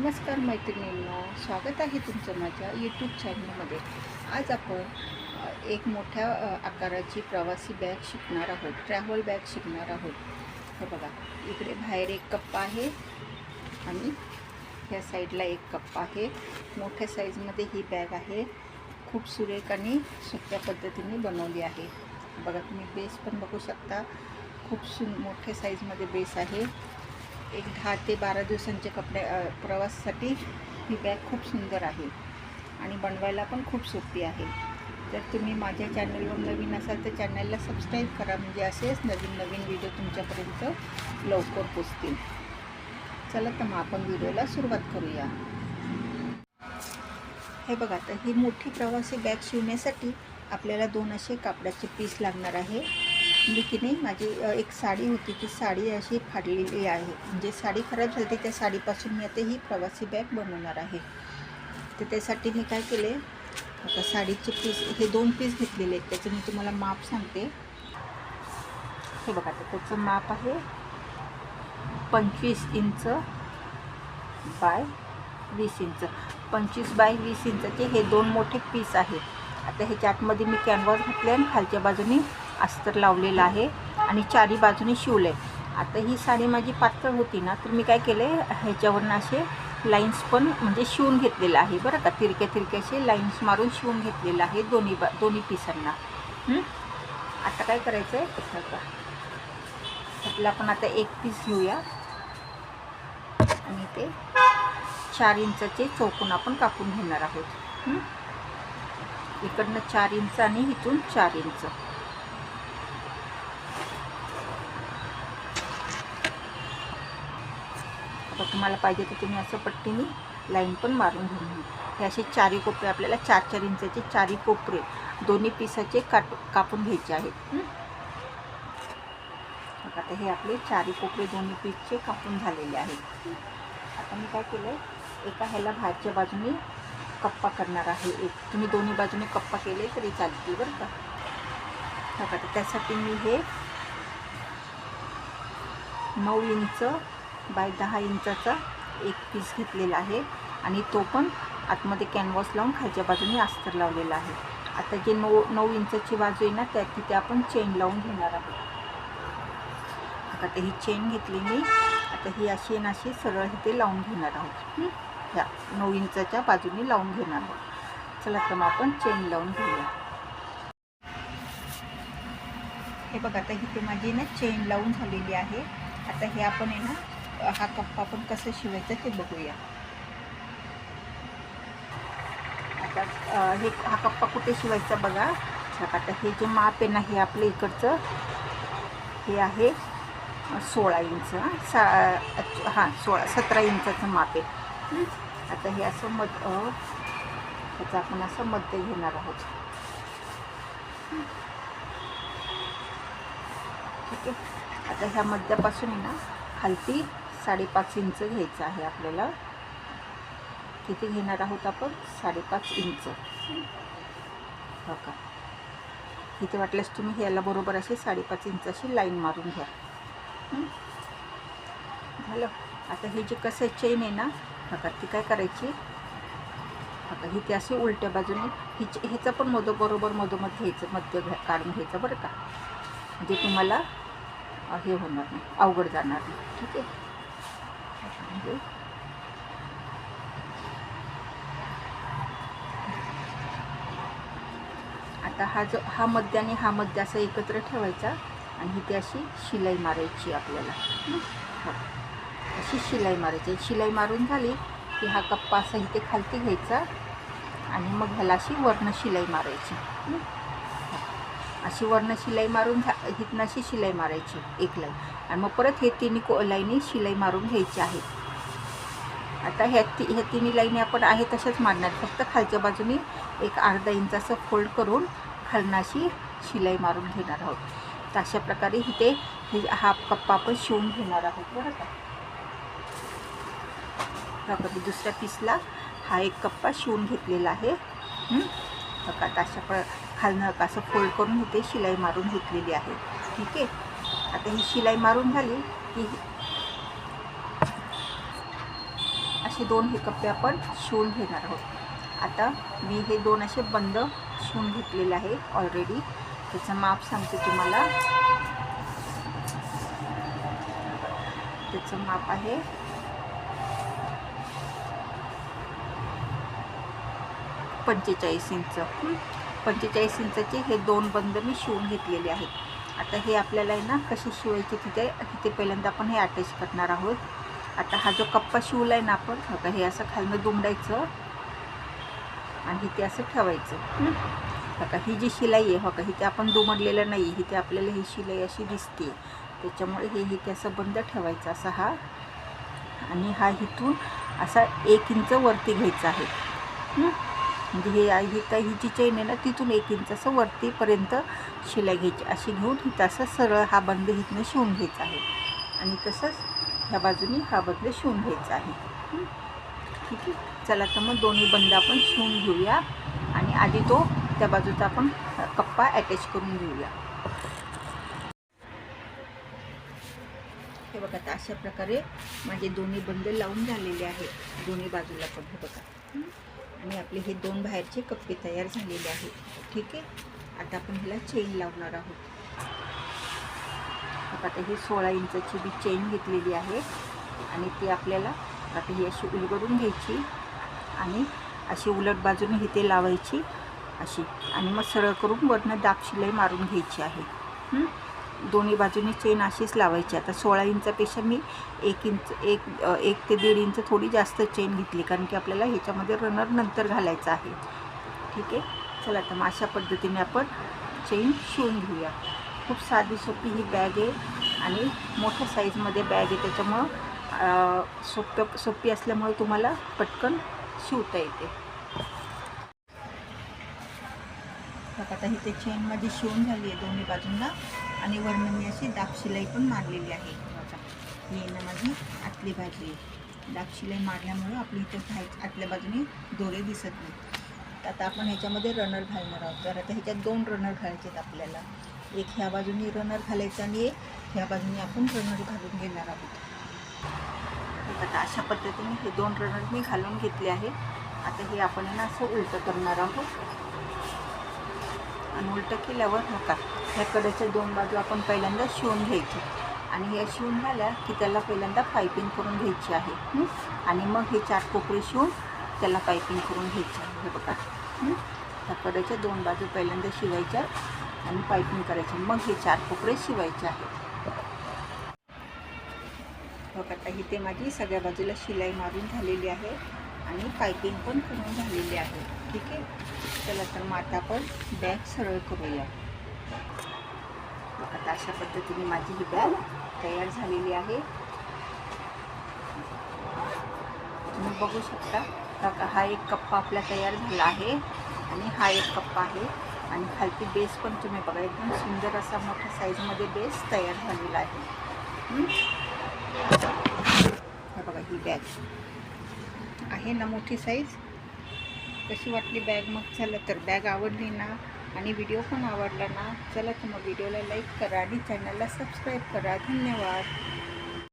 नमस्कार मैत्रिणींनो स्वागत आहे तुमचं माझ्या यूट्यूब चॅनलमध्ये आज आपण एक मोठ्या आकाराची प्रवासी बॅग शिकणार आहोत ट्रॅव्हल बॅग शिकणार आहोत. हे बघा इकडे बाहेर एक कप्पा आहे आणि ह्या साईडला एक कप्पा आहे. मोठ्या साईजमध्ये ही बॅग आहे. खूप सुरेख आणि सोप्या पद्धतीने बनवली आहे. बघा तुम्ही बेस पण बघू शकता. खूप सु मोठ्या साईजमध्ये बेस आहे. एक दहा ते बारा दिवसांचे कपडे प्रवासासाठी ही बॅग खूप सुंदर आहे आणि बनवायला पण खूप सोपी आहे. जर तुम्ही माझ्या चॅनलवर नवीन असाल तर चॅनलला सबस्क्राईब करा. म्हणजे असेच नवीन नवीन व्हिडिओ तुमच्यापर्यंत लवकर पोचतील. चला तर मग आपण व्हिडिओला सुरुवात करूया. हे बघा तर ही मोठी प्रवासी बॅग शिवण्यासाठी आपल्याला दोन असे कापडाचे पीस लागणार आहे. मी की नाही माझी एक साडी होती. ती साडी अशी फाडलेली आहे. म्हणजे साडी खराब झाली त्या साडीपासून मी आता ही प्रवासी बॅग बनवणार आहे. तर त्यासाठी मी काय केले आता साडीचे पीस हे दोन पीस घेतलेले आहेत. त्याचं मी तुम्हाला माप सांगते. हे बघा आता त्याचं माप आहे पंचवीस इंच बाय वीस इंच. पंचवीस बाय वीस इंचचे हे दोन मोठे पीस आहेत. आता ह्याच्या आतमध्ये मी कॅनव्हास घातले आणि खालच्या बाजूने अस्तर लावलेलं आहे आणि चारी बाजूने आहे. आता ही साडी माझी पातळ होती ना तर मी काय केले ह्याच्यावरनं असे लाईन्स पण म्हणजे शिवून घेतलेलं आहे बरं का. तिरक्या तिरक्याचे लाईन्स मारून शिवून घेतलेलं आहे दोन्ही बा दोन्ही पिसांना आता काय करायचं आहे का आपला आपण आता एक पीस घेऊया. आणि ते चार इंचाचे चौकून आपण कापून घेणार आहोत. इकडनं चार इंच आणि इथून चार इंच. आता तुम्हाला पाहिजे तर तुम्ही असं पट्टीने लाईन पण मारून घेऊन हे असे चारी कोपरे आपल्याला चार चार इंचाचे चारी कोपरे दोन्ही पिसाचे काट कापून घ्यायचे आहेत. आता हे आपले चारी कोपरे दोन्ही पीसचे कापून झालेले आहेत. आता मी काय केलं एका ह्याला बाहेरच्या बाजूने कप्पा करणार आहे एक. तुम्ही दोन्ही बाजूने कप्पा केले तरी चालतील बरं का? तर त्यासाठी मी हे नऊ इंच बाय दहा इंचाचा एक पीस घेतलेला आहे. आणि तो पण आतमध्ये कॅनव्हास लावून खालच्या बाजूने अस्तर लावलेला आहे. आता जे नऊ नऊ इंचाची बाजू आहे ना त्या तिथे आपण चेन लावून घेणार आहोत. आता ही चेन घेतली मी आता ही अशी आणि अशी सरळ इथे लावून घेणार आहोत. ह्या नऊ इंचाच्या बाजूने लावून घेणार आहोत. चला तर मग आपण चेन लावून घेऊया. हे बघा आता इथे माझी ना चेन लावून झालेली आहे. आता हे आपण आहे ना हा कप्पा आपण कसं शिवायचं ते बघूया. आता हे हा कप्पा कुठे शिवायचा बघा. आता हे जे माप आहे ना हे आपल्या इकडचं हे आहे सोळा इंच सा हां सोळा सतरा इंचाचं माप आहे. आता हे असं मध अ, ह्याचं आपण असं मध्य घेणार आहोत. ठीक आहे. आता ह्या मध्यापासून आहे ना खालती साडेपाच इंच घ्यायचं आहे आपल्याला. किती घेणार आहोत आपण? साडेपाच इंच. हो का? इथे वाटल्यास तुम्ही ह्याला बरोबर असे साडेपाच इंच अशी लाईन मारून घ्या. झालं आता हे जे कसं चेन आहे ना? हो बघा ती काय करायची? बघा ते अशी उलट्या बाजूने हिच ह्याचं पण मधो बरोबर मधोमध घ्यायचं मध्य काढून घ्यायचं बरं का? म्हणजे तुम्हाला हे होणार नाही अवघड जाणार नाही. ठीक आहे? आता हा जो हा मध्य आणि हा मध्य असा एकत्र ठेवायचा आणि इथे अशी शिलाई मारायची आपल्याला. हो. अशी शिलाई मारायची. शिलाई मारून झाली की हा कप्पा असा इथे खालती घ्यायचा आणि मग ह्याला अशी वर्ण शिलाई मारायची. अशी वर्ण शिलाई मारून झा इथनं अशी शिलाई मारायची एक लाईन. आणि मग परत हे तिन्ही को लाईनी शिलाई मारून घ्यायची आहे. आता ह्या ती ह्या तिन्ही लाईनी आपण आहे तशाच मारणार. फक्त खालच्या बाजूने एक अर्धा इंच असं फोल्ड करून खालनाशी शिलाई मारून घेणार आहोत. तर अशा प्रकारे इथे हे हा कप्पा आपण शिवून घेणार आहोत. बरं का? बघा दुसऱ्या पीसला हा एक कप्पा शिवून घेतलेला आहे. बघा आता अशा प्र खालनं असं फोल्ड करून इथे शिलाई मारून घेतलेली आहे. ठीक आहे? आता ही शिलाई मारून झाली की असे दोन हे कप्पे आपण शिवून घेणार आहोत. आता मी हे दोन असे बंद शिवून घेतलेले आहे ऑलरेडी त्याचं माप सांगते तुम्हाला. त्याचं माप आहे. पंचेचाळीस इंच. पंचेचाळीस इंचाचे हे दोन बंद मी शिवून घेतलेले आहेत. आता हे आपल्याला आहे ना कसे शिवायचे तिथे तिथे पहिल्यांदा आपण हे अटॅच करणार आहोत. आता हा जो कप्पा शिवला आहे ना आपण आता हे असं खालनं दुमडायचं आणि इथे असं ठेवायचं. हं. बघा ही जी शिलाई आहे हो का इथे आपण दुमडलेलं नाही इथे आपल्याला ही शिलाई अशी दिसते. त्याच्यामुळे हे इथे असं बंद ठेवायचं असा हा. आणि हा इथून असा एक इंच वरती घ्यायचा आहे. हं. म्हणजे हे ही काही ही जी चेन आहे ना तिथून एक इंच असं वरतीपर्यंत शिलाई घ्यायची. अशी घेऊन इथं असं सरळ हा बंद इथनं शिवून घ्यायचा आहे. आणि तसंच ह्या बाजूनी हा बदले शिवून घ्यायचा आहे. ठीक आहे? चला तर मग दोन्ही बंद आपण शिवून घेऊया. आणि आधी तो त्या बाजूचा आपण कप्पा अटॅच करून घेऊया. हे बघा आता अशा प्रकारे माझे दोन्ही बंद लावून झालेले आहेत दोन्ही बाजूला पण हे बघा. आणि आपले हे दोन बाहेरचे कप्पे तयार झालेले आहेत. ठीक आहे? आता आपण ह्याला चेन लावणार आहोत. आता ही सोळा इंचाची बी चेन घेतलेली आहे. आणि ती आपल्याला आता ही अशी उलगडून घ्यायची आणि अशी उलट बाजूने ते लावायची अशी. आणि मग सरळ करून वरनं दाब शिलाई मारून घ्यायची आहे. दोन्ही बाजूने चेन अशीच लावायची. आता सोळा इंचापेक्षा मी एक इंच एक एक ते दीड इंच थोडी जास्त चेन घेतली. कारण की आपल्याला ह्याच्यामध्ये रनर नंतर घालायचं आहे. ठीक आहे? चला तर मग अशा पद्धतीने आपण चेन शिवून घेऊया. खूप साधी सोपी ही बॅग आहे आणि मोठ्या साईजमध्ये बॅग आहे. त्याच्यामुळं सोप्या सोपी असल्यामुळे तुम्हाला पटकन शिवता येते. आता इथे ते चेनमध्ये शिवून झाली आहे दोन्ही बाजूंना. आणि वरनं मी अशी दाब शिलाई पण मारलेली आहे. येणं माझी आतली बाजू आहे. दाब शिलाई मारल्यामुळं आपली इथे बाहेर आतल्या बाजूने दोरे दिसत नाही तर आता आपण ह्याच्यामध्ये रनर घालणार आहोत. तर आता ह्याच्यात दोन रनर घालायचे आहेत आपल्याला. एक ह्या बाजूने रनर घालायचा आणि एक ह्या बाजूने आपण रनर घालून घेणार आहोत. आता अशा पद्धतीने हे दोन रनर मी घालून घेतले आहे. आता हे आपण ना असं उलटं करणार आहोत. आणि उलटं केल्यावर नका. ह्या कडेच्या दोन बाजू आपण पहिल्यांदा शिवून घ्यायचे. आणि ह्या शिवून झाल्या की त्याला पहिल्यांदा पायपिंग करून घ्यायची आहे. आणि मग हे चार कोपरे शिवून त्याला पायपिंग करून घ्यायची आहे. हे बघा. ह्या कडेच्या दोन बाजू पहिल्यांदा शिवायच्या. आणि पायपिंग करायची. मग हे चार कोपरे शिवायचे आहेत. बघ आता इथे माझी सगळ्या बाजूला शिलाई मारून झालेली आहे आणि पायपिंग पण करून झालेली आहे. ठीक आहे? चला तर मग आता आपण बॅग सरळ करूया. बघ आता अशा पद्धतीने माझी ही बॅग तयार झालेली आहे. तुम्ही बघू शकता. हा एक कप्पा आपला तयार झाला आहे आणि हा एक कप्पा आहे. आणि खालती बेस पण तुम्ही बघा एकदम सुंदर असा मोठ्या साईजमध्ये बेस तयार झालेला आहे. हे बघा ही बॅग आहे ना मोठी साईज कशी वाटली बॅग मग झालं तर बॅग आवडली ना आणि व्हिडिओ पण आवडला ना चला तर मग व्हिडिओला लाईक करा आणि चॅनलला सबस्क्राईब करा. धन्यवाद.